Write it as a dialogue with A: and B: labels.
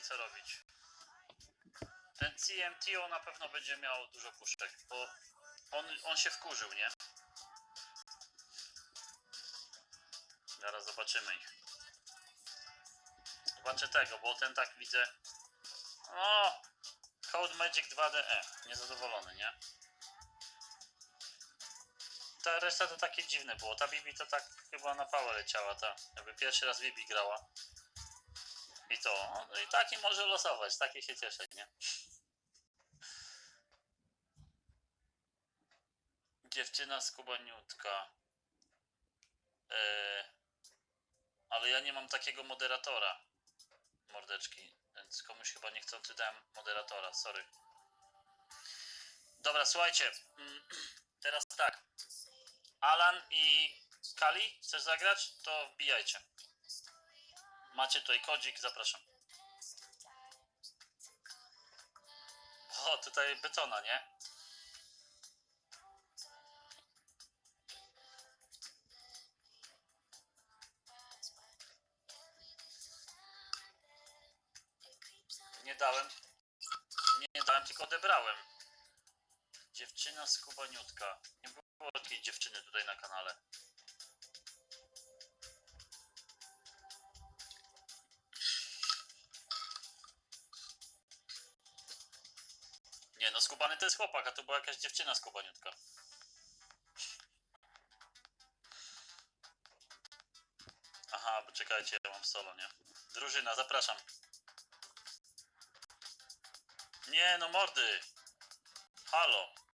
A: co robić. Ten CMTO na pewno będzie miał dużo puszek, bo on, on się wkurzył, nie? Zaraz zobaczymy ich. Zobaczę tego, bo ten tak widzę. O! Code Magic 2DE. Niezadowolony, nie? Ta reszta to takie dziwne było. Ta Bibi to tak chyba na pałę leciała, ta. Jakby pierwszy raz Bibi grała. I to. No i taki może losować, takie się cieszę, nie? Dziewczyna skubaniutka. Eee, ale ja nie mam takiego moderatora. Mordeczki. Więc komuś chyba niechcący dałem moderatora, sorry. Dobra, słuchajcie. Teraz tak. Alan i Kali, chcesz zagrać? To wbijajcie. Macie tutaj kodzik, zapraszam. O, tutaj betona, nie? Nie dałem. Nie dałem, tylko odebrałem. Dziewczyna skubaniutka. Nie było takiej dziewczyny tutaj na kanale. Nie no, skubany to jest chłopak, a to była jakaś dziewczyna skubaniutka. Aha, bo czekajcie, ja mam solo, nie? Drużyna, zapraszam. Nie no, mordy! Halo!